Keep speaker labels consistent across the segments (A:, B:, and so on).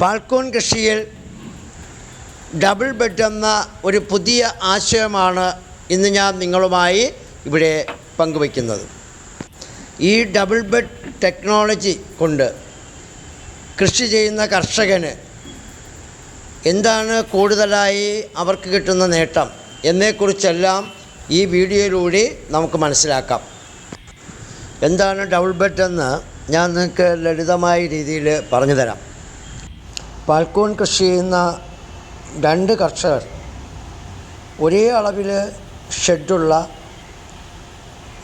A: പാൽക്കൂൺ കൃഷിയിൽ double bed എന്ന ഒരു പുതിയ ആശയമാണ് ഇന്ന് ഞാൻ നിങ്ങളുമായി ഇവിടെ പങ്കുവയ്ക്കുന്നത്. ഈ ഡബിൾ ബെഡ് ടെക്നോളജി കൊണ്ട് കൃഷി ചെയ്യുന്ന കർഷകന് എന്താണ് കൂടുതലായി അവർക്ക് കിട്ടുന്ന നേട്ടം എന്നെക്കുറിച്ചെല്ലാം ഈ വീഡിയോയിലൂടെ നമുക്ക് മനസ്സിലാക്കാം. എന്താണ് ഡബിൾ ബെഡ് എന്ന് ഞാൻ നിങ്ങൾക്ക് ലളിതമായ രീതിയിൽ പറഞ്ഞു തരാം. പാൽക്കൂൺ കൃഷി ചെയ്യുന്ന രണ്ട് കർഷകർ ഒരേ അളവിൽ ഷെഡുള്ള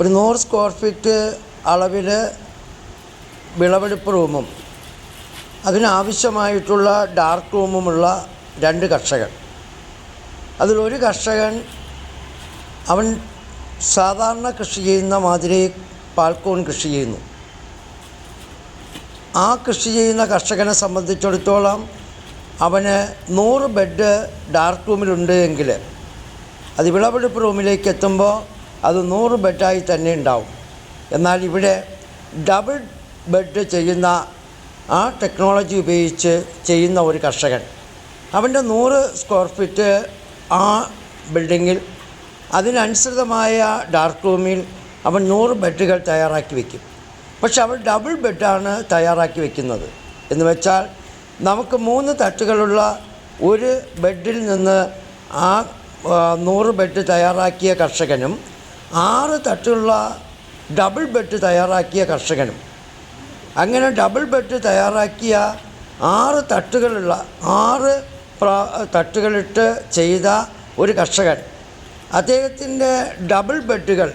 A: ഒരു നൂറ് സ്ക്വയർ ഫീറ്റ് അളവിൽ വിളവെടുപ്പ് റൂമും അതിനാവശ്യമായിട്ടുള്ള ഡാർക്ക് റൂമുമുള്ള രണ്ട് കർഷകർ അതിലൊരു കർഷകൻ അവൻ സാധാരണ കൃഷി ചെയ്യുന്ന മാതിരി പാൽക്കൂൺ കൃഷി ചെയ്യുന്നു. ആ കൃഷി ചെയ്യുന്ന കർഷകനെ സംബന്ധിച്ചിടത്തോളം അവന് നൂറ് ബെഡ് ഡാർക്ക് റൂമിലുണ്ട് എങ്കിൽ അത് വിളവെടുപ്പ് റൂമിലേക്ക് എത്തുമ്പോൾ അത് നൂറ് ബെഡായി തന്നെ ഉണ്ടാവും. എന്നാൽ ഇവിടെ ഡബിൾ ബെഡ് ചെയ്യുന്ന ആ ടെക്നോളജി ഉപയോഗിച്ച് ചെയ്യുന്ന ഒരു കർഷകൻ അവന്റെ നൂറ് സ്ക്വയർ ഫീറ്റ് ആ ബിൽഡിങ്ങിൽ അതിനനുസൃതമായ ഡാർക്ക് റൂമിൽ അവൻ നൂറ് ബെഡുകൾ തയ്യാറാക്കി വയ്ക്കും. പക്ഷെ അവൾ ഡബിൾ ബെഡാണ് തയ്യാറാക്കി വെക്കുന്നത്. എന്ന് വെച്ചാൽ നമുക്ക് മൂന്ന് തട്ടുകളുള്ള ഒരു ബെഡിൽ നിന്ന് ആ നൂറ് ബെഡ് തയ്യാറാക്കിയ കർഷകനും ആറ് തട്ടുള്ള ഡബിൾ ബെഡ് തയ്യാറാക്കിയ കർഷകനും. അങ്ങനെ ഡബിൾ ബെഡ് തയ്യാറാക്കിയ ആറ് തട്ടുകളുള്ള ആറ് പ്രാ തട്ടുകളിട്ട് ചെയ്ത ഒരു കർഷകൻ. അദ്ദേഹത്തിന്റെ ഡബിൾ ബെഡുകൾ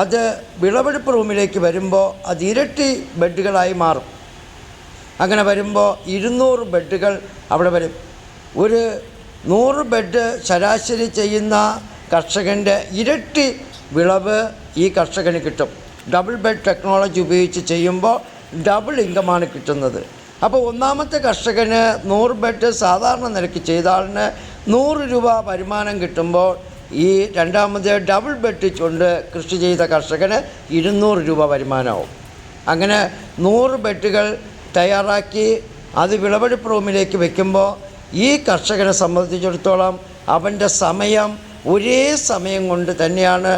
A: അത് വിളവെടുപ്പ് റൂമിലേക്ക് വരുമ്പോൾ അത് ഇരട്ടി ബെഡുകളായി മാറും. അങ്ങനെ വരുമ്പോൾ ഇരുന്നൂറ് ബെഡുകൾ അവിടെ വരും. ഒരു നൂറ് ബെഡ് ശരാശരി ചെയ്യുന്ന കർഷകന്റെ ഇരട്ടി വിളവ് ഈ കർഷകന് കിട്ടും. ഡബിൾ ബെഡ് ടെക്നോളജി ഉപയോഗിച്ച് ചെയ്യുമ്പോൾ ഡബിൾ ഇൻകമാണ് കിട്ടുന്നത്. അപ്പോൾ ഒന്നാമത്തെ കർഷകന് നൂറ് ബെഡ് സാധാരണ നിരക്ക് ചെയ്ത ആളിന് നൂറ് രൂപ വരുമാനം കിട്ടുമ്പോൾ ഈ രണ്ടാമത് ഡബിൾ ബെഡ് കൊണ്ട് കൃഷി ചെയ്ത കർഷകന് ഇരുന്നൂറ് രൂപ വരുമാനമാവും. അങ്ങനെ നൂറ് ബെഡുകൾ തയ്യാറാക്കി അത് വിളവെടുപ്പ് റൂമിലേക്ക് വെക്കുമ്പോൾ ഈ കർഷകനെ സംബന്ധിച്ചിടത്തോളം അവന്റെ സമയം ഒരേ സമയം കൊണ്ട് തന്നെയാണ്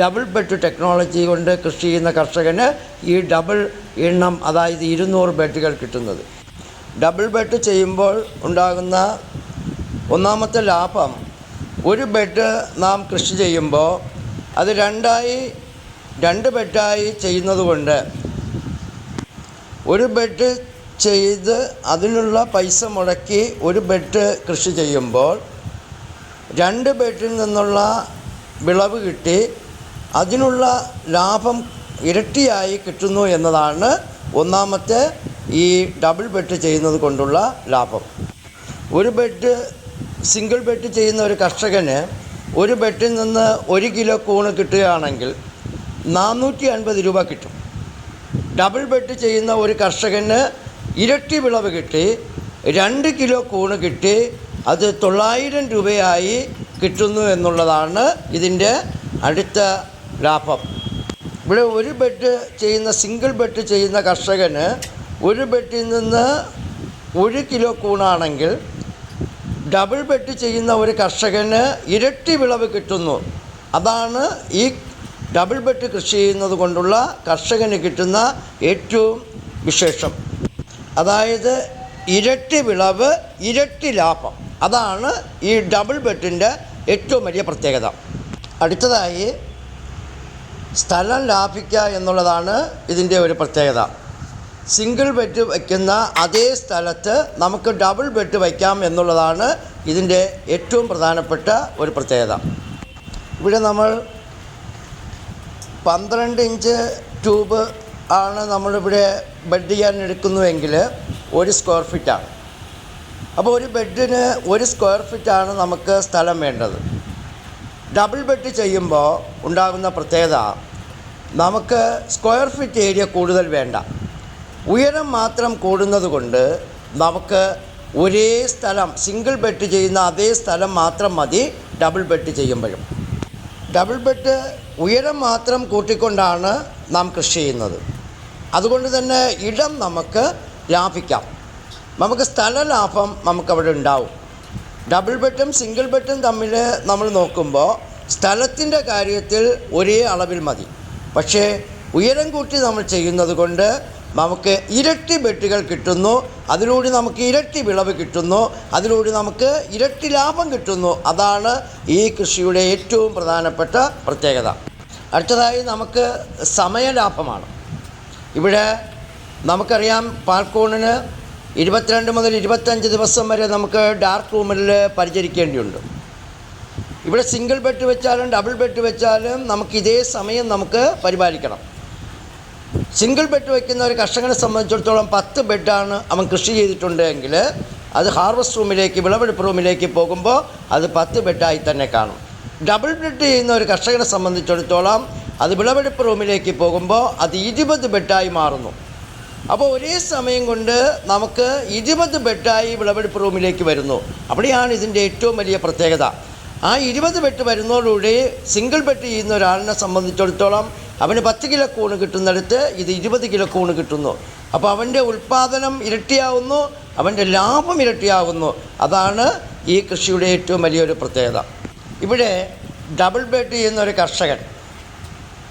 A: ഡബിൾ ബെഡ് ടെക്നോളജി കൊണ്ട് കൃഷി ചെയ്യുന്ന കർഷകന് ഈ ഡബിൾ എണ്ണം അതായത് ഇരുന്നൂറ് ബെഡുകൾ കിട്ടുന്നത്. ഡബിൾ ബെഡ് ചെയ്യുമ്പോൾ ഉണ്ടാകുന്ന ഒന്നാമത്തെ ലാഭം ഒരു ബെഡ് നാം കൃഷി ചെയ്യുമ്പോൾ അത് രണ്ടായി രണ്ട് ബെഡായി ചെയ്യുന്നത് കൊണ്ട് ഒരു ബെഡ് ചെയ്ത് അതിനുള്ള പൈസ മുടക്കി ഒരു ബെഡ് കൃഷി ചെയ്യുമ്പോൾ രണ്ട് ബെഡിൽ നിന്നുള്ള വിളവ് കിട്ടി അതിനുള്ള ലാഭം ഇരട്ടിയായി കിട്ടുന്നു എന്നതാണ് ഒന്നാമത്തെ ഈ ഡബിൾ ബെഡ് ചെയ്യുന്നത് കൊണ്ടുള്ള ലാഭം. ഒരു ബെഡ് സിംഗിൾ ബെഡ് ചെയ്യുന്ന ഒരു കർഷകന് ഒരു ബെഡിൽ നിന്ന് ഒരു കിലോ കൂണ് കിട്ടുകയാണെങ്കിൽ നാനൂറ്റി അൻപത് രൂപ കിട്ടും. ഡബിൾ ബെഡ് ചെയ്യുന്ന ഒരു കർഷകന് ഇരട്ടി വിളവ് കിട്ടി രണ്ട് കിലോ കൂണ് കിട്ടി അത് തൊള്ളായിരം രൂപയായി കിട്ടുന്നു എന്നുള്ളതാണ് ഇതിന്റെ അടുത്ത ലാഭം. ഇവിടെ ഒരു ബെഡ് ചെയ്യുന്ന സിംഗിൾ ബെഡ് ചെയ്യുന്ന കർഷകന് ഒരു ബെഡിൽ നിന്ന് ഒരു കിലോ കൂണാണെങ്കിൽ ഡബിൾ ബെഡ് ചെയ്യുന്ന ഒരു കർഷകന് ഇരട്ടി വിളവ് കിട്ടുന്നു. അതാണ് ഈ ഡബിൾ ബെഡ് കൃഷി ചെയ്യുന്നത് കൊണ്ടുള്ള കർഷകന് കിട്ടുന്ന ഏറ്റവും വിശേഷം. അതായത് ഇരട്ടി വിളവ് ഇരട്ടി ലാഭം. അതാണ് ഈ ഡബിൾ ബെഡിന്റെ ഏറ്റവും വലിയ പ്രത്യേകത. അടുത്തതായി സ്ഥലം ലാഭിക്കുക എന്നുള്ളതാണ് ഇതിന്റെ ഒരു പ്രത്യേകത. സിംഗിൾ ബെഡ് വയ്ക്കുന്ന അതേ സ്ഥലത്ത് നമുക്ക് ഡബിൾ ബെഡ് വയ്ക്കാം എന്നുള്ളതാണ് ഇതിന്റെ ഏറ്റവും പ്രധാനപ്പെട്ട ഒരു പ്രത്യേകത. ഇവിടെ നമ്മൾ പന്ത്രണ്ട് ഇഞ്ച് ട്യൂബ് ആണ് നമ്മളിവിടെ ബെഡ് ചെയ്യാൻ എടുക്കുന്നുവെങ്കിൽ ഒരു സ്ക്വയർ ഫീറ്റാണ്. അപ്പോൾ ഒരു ബെഡിന് ഒരു സ്ക്വയർ ഫീറ്റാണ് നമുക്ക് സ്ഥലം വേണ്ടത്. ഡബിൾ ബെഡ് ചെയ്യുമ്പോൾ ഉണ്ടാകുന്ന പ്രത്യേകത നമുക്ക് സ്ക്വയർ ഫീറ്റ് ഏരിയ കൂടുതൽ വേണ്ട. ഉയരം മാത്രം കൂടുന്നത് കൊണ്ട് നമുക്ക് ഒരേ സ്ഥലം സിംഗിൾ ബെഡ് ചെയ്യുന്ന അതേ സ്ഥലം മാത്രം മതി ഡബിൾ ബെഡ് ചെയ്യുമ്പോഴും. ഡബിൾ ബെഡ് ഉയരം മാത്രം കൂട്ടിക്കൊണ്ടാണ് നാം കൃഷി ചെയ്യുന്നത്. അതുകൊണ്ട് തന്നെ ഇടം നമുക്ക് ലാഭിക്കാം. നമുക്ക് സ്ഥല ലാഭം നമുക്കവിടെ ഉണ്ടാവും. ഡബിൾ ബെഡും സിംഗിൾ ബെഡും തമ്മിൽ നമ്മൾ നോക്കുമ്പോൾ സ്ഥലത്തിന്റെ കാര്യത്തിൽ ഒരേ അളവിൽ മതി. പക്ഷേ ഉയരം കൂട്ടി നമ്മൾ ചെയ്യുന്നത് കൊണ്ട് നമുക്ക് ഇരട്ടി ബെട്ടുകൾ കിട്ടുന്നു അതിലൂടെ നമുക്ക് ഇരട്ടി വിളവ് കിട്ടുന്നു അതിലൂടെ നമുക്ക് ഇരട്ടി ലാഭം കിട്ടുന്നു. അതാണ് ഈ കൃഷിയുടെ ഏറ്റവും പ്രധാനപ്പെട്ട പ്രത്യേകത. അടുത്തതായി നമുക്ക് സമയലാഭമാണ്. ഇവിടെ നമുക്കറിയാം പാൽക്കൂണിന് ഇരുപത്തിരണ്ട് മുതൽ ഇരുപത്തഞ്ച് ദിവസം വരെ നമുക്ക് ഡാർക്ക് റൂമിൽ പരിചരിക്കേണ്ടിയുണ്ട്. ഇവിടെ സിംഗിൾ ബെഡ് വെച്ചാലും ഡബിൾ ബെഡ് വെച്ചാലും നമുക്ക് ഇതേ സമയം നമുക്ക് പരിപാലിക്കണം. സിംഗിൾ ബെഡ് വയ്ക്കുന്ന ഒരു കർഷകനെ സംബന്ധിച്ചിടത്തോളം പത്ത് ബെഡാണ് അവൻ കൃഷി ചെയ്തിട്ടുണ്ടെങ്കിൽ അത് ഹാർവസ്റ്റ് റൂമിലേക്ക് വിളവെടുപ്പ് റൂമിലേക്ക് പോകുമ്പോൾ അത് പത്ത് ബെഡായി തന്നെ കാണും. ഡബിൾ ബെഡ് ചെയ്യുന്ന ഒരു കർഷകനെ സംബന്ധിച്ചിടത്തോളം അത് വിളവെടുപ്പ് റൂമിലേക്ക് പോകുമ്പോൾ അത് ഇരുപത് ബെഡായി മാറുന്നു. അപ്പോൾ ഒരേ സമയം കൊണ്ട് നമുക്ക് ഇരുപത് ബെഡായി വിളവെടുപ്പ് റൂമിലേക്ക് വരുന്നു. അവിടെയാണ് ഇതിന്റെ ഏറ്റവും വലിയ പ്രത്യേകത. ആ ഇരുപത് ബെഡ് വരുന്നതോടുകൂടി സിംഗിൾ ബെഡ് ചെയ്യുന്ന ഒരാളിനെ സംബന്ധിച്ചിടത്തോളം അവന് പത്ത് കിലോ കൂണ് കിട്ടുന്നിടത്ത് ഇത് ഇരുപത് കിലോ കൂണ് കിട്ടുന്നു. അപ്പോൾ അവന്റെ ഉൽപ്പാദനം ഇരട്ടിയാവുന്നു അവന്റെ ലാഭം ഇരട്ടിയാവുന്നു. അതാണ് ഈ കൃഷിയുടെ ഏറ്റവും വലിയൊരു പ്രത്യേകത. ഇവിടെ ഡബിൾ ബെഡ് ചെയ്യുന്ന ഒരു കർഷകൻ.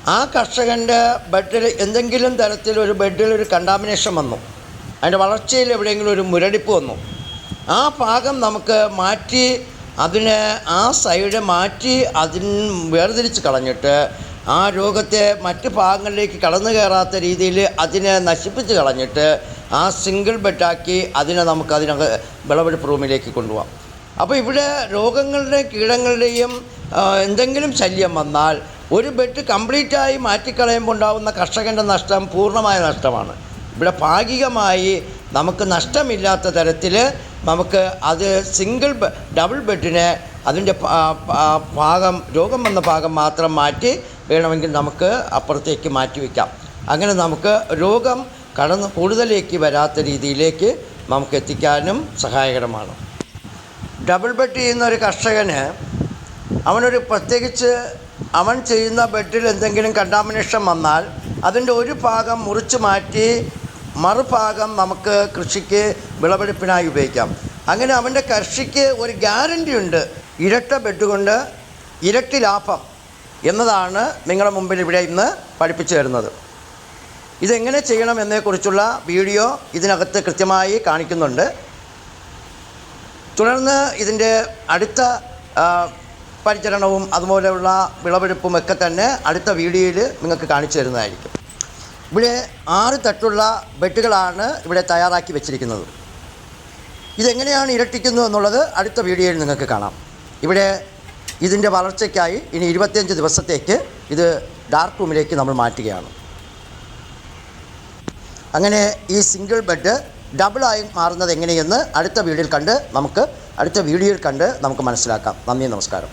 A: ആ കർഷകന്റെ ബെഡിൽ എന്തെങ്കിലും തരത്തിൽ ഒരു ബെഡിൽ ഒരു കണ്ടാമിനേഷൻ വന്നു. അതിന്റെ വളർച്ചയിൽ എവിടെയെങ്കിലും ഒരു മുരടിപ്പ് വന്നു. ആ ഭാഗം നമുക്ക് മാറ്റി അതിനെ ആ സൈഡ് മാറ്റി അതിന് വേർതിരിച്ച് കളഞ്ഞിട്ട് ആ രോഗത്തെ മറ്റ് ഭാഗങ്ങളിലേക്ക് കടന്നു കയറാത്ത രീതിയിൽ അതിനെ നശിപ്പിച്ച് കളഞ്ഞിട്ട് ആ സിംഗിൾ ബെഡാക്കി അതിനെ നമുക്ക് അതിനക വിളവെടുപ്പ് റൂമിലേക്ക് കൊണ്ടുപോകാം അപ്പോൾ ഇവിടെ രോഗങ്ങളുടെയും കീടങ്ങളുടെയും എന്തെങ്കിലും ശല്യം വന്നാൽ ഒരു ബെഡ് കംപ്ലീറ്റായി മാറ്റിക്കളയുമ്പോൾ ഉണ്ടാകുന്ന കർഷകന്റെ നഷ്ടം പൂർണമായ നഷ്ടമാണ്. ഇവിടെ ഭാഗികമായി നമുക്ക് നഷ്ടമില്ലാത്ത തരത്തിൽ നമുക്ക് അത് സിംഗിൾ ഡബിൾ ബെഡിനെ അതിന്റെ ഭാഗം രോഗം വന്ന ഭാഗം മാത്രം മാറ്റി വേണമെങ്കിൽ നമുക്ക് അപ്പുറത്തേക്ക് മാറ്റി വയ്ക്കാം അങ്ങനെ നമുക്ക് രോഗം കടന്ന് കൂടുതലേക്ക് വരാത്ത രീതിയിലേക്ക് നമുക്ക് എത്തിക്കാനും സഹായകരമാണ്. ഡബിൾ ബെഡ് ചെയ്യുന്ന ഒരു കർഷകന് അവനൊരു പ്രത്യേകിച്ച് അവൻ ചെയ്യുന്ന ബെഡിൽ എന്തെങ്കിലും കണ്ടാമിനേഷൻ വന്നാൽ അതിന്റെ ഒരു ഭാഗം മുറിച്ച് മാറ്റി മറുഭാഗം നമുക്ക് കൃഷിക്ക് വിളവെടുപ്പിനായി ഉപയോഗിക്കാം. അങ്ങനെ അവന്റെ കൃഷിക്ക് ഒരു ഗ്യാരണ്ടി ഉണ്ട്. ഇരട്ട ബെഡ് കൊണ്ട് ഇരട്ടി ലാഭം എന്നതാണ് നിങ്ങളുടെ മുമ്പിൽ ഇവിടെ ഇന്ന് പഠിപ്പിച്ചു തരുന്നത്. ഇതെങ്ങനെ ചെയ്യണം എന്നതിനെക്കുറിച്ചുള്ള വീഡിയോ ഇതിനകത്ത് കൃത്യമായി കാണിക്കുന്നുണ്ട്. തുടർന്ന് ഇതിന്റെ അടുത്ത പരിചരണവും അതുപോലെയുള്ള വിളവെടുപ്പും ഒക്കെ തന്നെ അടുത്ത വീഡിയോയിൽ നിങ്ങൾക്ക് കാണിച്ചു തരുന്നതായിരിക്കും. ഇവിടെ ആറ് തട്ടുള്ള ബെഡുകളാണ് ഇവിടെ തയ്യാറാക്കി വെച്ചിരിക്കുന്നത്. ഇതെങ്ങനെയാണ് ഇരട്ടിക്കുന്നത് എന്നുള്ളത് അടുത്ത വീഡിയോയിൽ നിങ്ങൾക്ക് കാണാം. ഇവിടെ ഇതിന്റെ വളർച്ചയ്ക്കായി ഇനി ഇരുപത്തിയഞ്ച് ദിവസത്തേക്ക് ഇത് ഡാർക്ക് റൂമിലേക്ക് നമ്മൾ മാറ്റുകയാണ്. അങ്ങനെ ഈ സിംഗിൾ ബെഡ് ഡബിളായി മാറുന്നത് എങ്ങനെയെന്ന് അടുത്ത വീഡിയോയിൽ കണ്ട് നമുക്ക് അടുത്ത വീഡിയോയിൽ കണ്ട് നമുക്ക് മനസ്സിലാക്കാം. നന്ദി നമസ്കാരം.